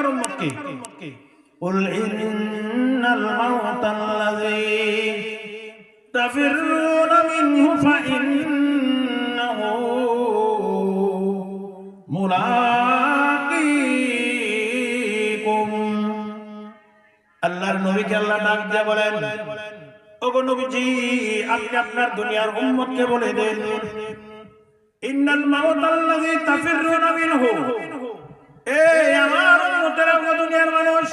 আপনার উম্মতকে قل إن الموت الذي تفرون منه فإنه ملاقيكم আল্লাহর নবীকে আল্লাহ ডাক দিয়ে বলেন ওগো নবীজি আপনি আপনার দুনিয়ার উম্মতকে বলে দেন ইন্নাল মাউত আল্লাযী তাফিরুনা মিনহু এই আমার উম্মতেরা ওগো দুনিয়ার মানুষ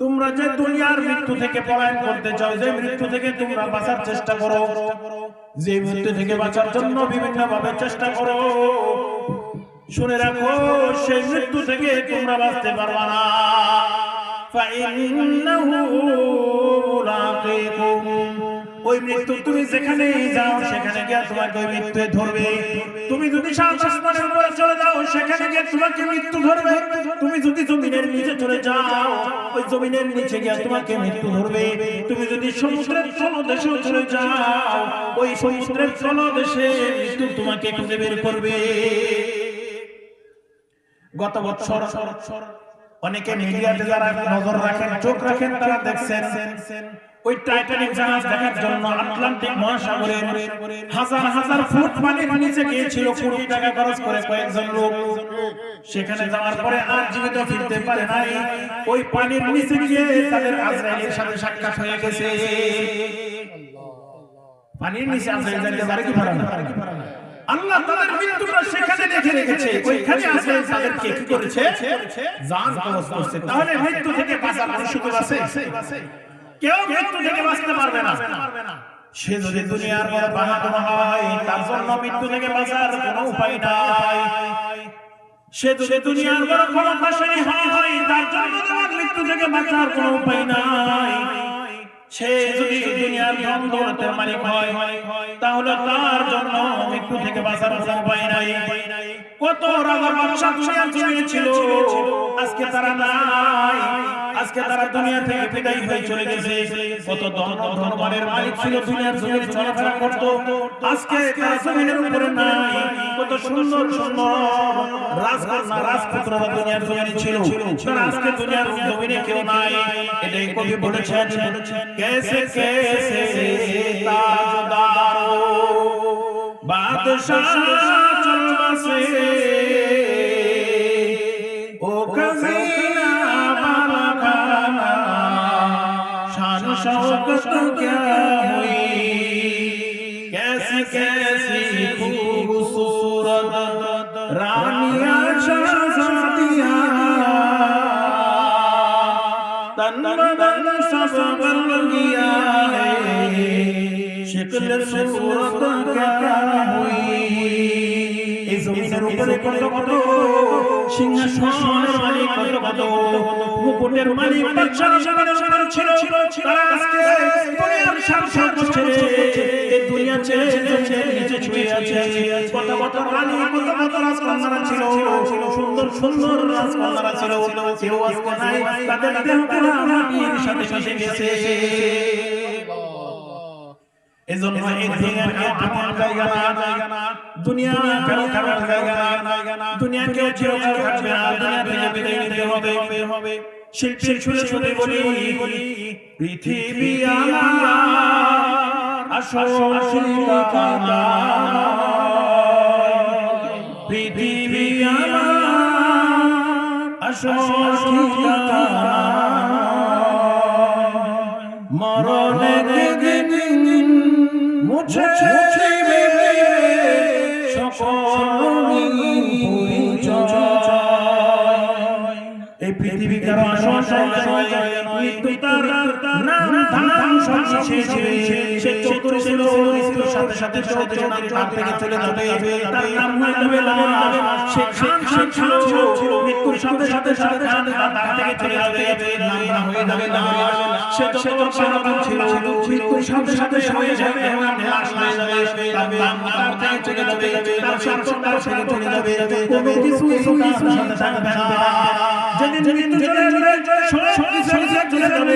তোমরা যে দুনিয়ার মৃত্যু থেকে পলায়ন করতে চাও যে মৃত্যু থেকে তোমরা বাঁচার চেষ্টা করো যে মৃত্যু থেকে বাঁচার জন্য বিভিন্ন ভাবে চেষ্টা করো শুনে রাখো সেই মৃত্যু থেকে তোমরা বাঁচতে পারবা না فإنه ملاقيكم ওই মৃত্যু তুমি যেখানে যাও, সেখানে গিয়ে তোমাকে ওই মৃত্যু ধরবে। তুমি যদি আসমানের উপরে চলে যাও, সেখানে গিয়ে তোমাকে মৃত্যু ধরবে। তুমি যদি জমিনের নিচে চলে যাও, ওই জমিনের নিচে গিয়ে তোমাকে মৃত্যু ধরবে। তুমি যদি সমুদ্রের তলদেশে চলে যাও, ওই সমুদ্রের তলদেশে মৃত্যু তোমাকে খুঁজে বের করবে। গত বছর অনেকে মিডিয়াতে যারা নজর রাখেন, চোখ রাখেন, তারা দেখছেন ওই টাইটানিক জাহাজ দেখার জন্য আটলান্টিক মহাসাগরের হাজার হাজার ফুট পানির নিচে গিয়েছিল, কোটি টাকা খরচ করে কয়েকজন লোক। সেখানে যাওয়ার পরে আর জীবিত ফিরতে পারে নাই। ওই পানির নিচে গিয়ে তাদের আজরাইলের সাথে সাক্ষাৎ হয়ে গেছে। পানির নিচে আজরাইল যাইতে পারে কি পারে না? আল্লাহ তাদের মৃত্যুটা সেখানে দেখে রেখেছে। ওইখানে আছে তাদেরকে কি করেছে? জান কবজ করছে। তাহলে মৃত্যু থেকে বাঁচার কোনো সুযোগ আছে? কেউ মৃত্যু থেকে বাঁচতে পারবে না। সে যদি দুনিয়ার বাহাদুর হয়, তার জন্য মৃত্যু থেকে বাঁচার উপায় নাই। সে যদি দুনিয়ার হয়, তার জন্য মৃত্যু থেকে বাঁচার কোনো উপায় নাই। সে যদি দুনিয়ার মালিক হয়, তাহলে তার জন্য মৃত্যু থেকে বাঁচার কোনো উপায় নাই। কত রাজার বংশ দুনিয়া জমিয়েছিল আজকে তারা নাই। আজকে তারা দুনিয়া থেকে বিদায় হয়ে চলে গেছে। কত ধন ধনবানের মালিক ছিল, দুনিয়ার জমিনে চলাফেরা করত। আজকে তারা জমিনের উপরে নাই। কত সুন্দর সুন্দর রাজকন্যা রাজপুত্ররা দুনিয়ার জমিনে ছিল। তারা আজকে দুনিয়ার জমিনে কেউ নাই। এটাই কবি বলেছেন, কেসে কেসে তাজদারো हो बादशाह चल बसे ओ खजीना बाला खाना शान शौकत क्या हुई कैसी कैसी खूबसूरत रानियां शहजादियां तन बदन सब बन गया है शिकल सूरत জমিনের কত কত সিংহাসনের মালিক কত কত মুকুটের মালিক বাদশাহ জমিনের উপরে ছিল তারা আজকে দুনিয়ার শাসন করছে এই দুনিয়া ছেড়ে নিচে ছুঁয়ে আছে কত কত রানী কত কত রাজকন্যারা ছিল। সুন্দর সুন্দর রাজকন্যারা ছিল। কেউ আজকে নাই। তাদের দেহ পুরা মাটির সাথে গেছে। এজন্য এই দুনিয়া কেউ জায়গা না দুনিয়া কেউ থাকার জায়গা না দুনিয়া চিরকাল থাকবে না দুনিয়া থেকে বিদায় নিতে হবে হবে শিল্পীর সুরে সুরে বলি পৃথিবী আমার আসল ঠিকানা পৃথিবী আমার আসল ঠিকানা মরণের দিন মুছে এই পৃথিবী কারও আসল মৃত্যু তার নাম ধাম সব সে চতুর ছিল সাথে সাথে চৌদ্দ জনের থেকে চলে যাবে তার নাম হয়ে যাবে সে খান খান ছিল মৃত্যুর সাথে সাথে সাথে সাথে তার থেকে চলে যাবে নাম নাম হয়ে যাবে সে যত পারাবান ছিল মৃত্যুর সাথে সাথে হয়ে যাবে লাশ হয়ে যাবে তার নাম নাম থেকে চলে যাবে তার সম্পদ থেকে চলে যাবে কোনো কিছু তার সাথে থাকবে না যেদিন মৃত্যু চলে যাবে সব কিছু চলে যাবে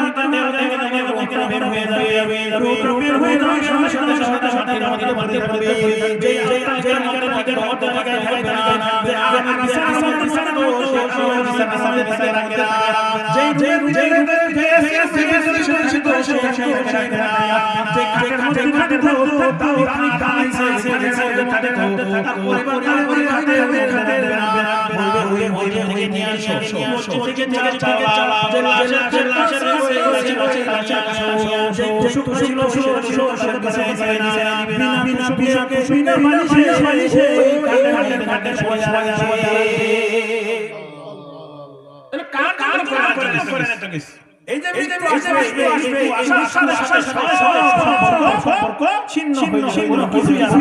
দেওয়া হয়ে যাবে রূপ বের হয়ে যাবে সাথে সাথে সাথে আমাদের মধ্যে পড়বে যে আত্মাকে আমাদের মধ্যে মধ্যে থেকে থাকবে না যে আর আসে আসে সাথে তো সে আসে আসে থেকে রাখবে না যে যে যে ফেস ফেস ফেস ফেস তো সে সে রাখবে না যে কাটে কাটে কাটে তো তাই তাই সে সে সে কাটে তো পরিবার পরিবার কাটে কাটে না বলবে ওই ওই থেকে নিয়ে আসো মসজিদ থেকে থেকে চালা যে লাশের যে লাশের রয়েছে রয়েছে রয়েছে ছিল ছিল ছিল কাছে কাছে না বিনা বিনা বিনা বিনা মালিশে মালিশে কাটে কাটে সোয়া সোয়া কার কার করে করে একটা কিছু এই যে এই আসবে আসবে আসবে আসার সাথে সাথে সম্পর্ক ছিন্ন হয়ে যাবে কোনো কিছুই আর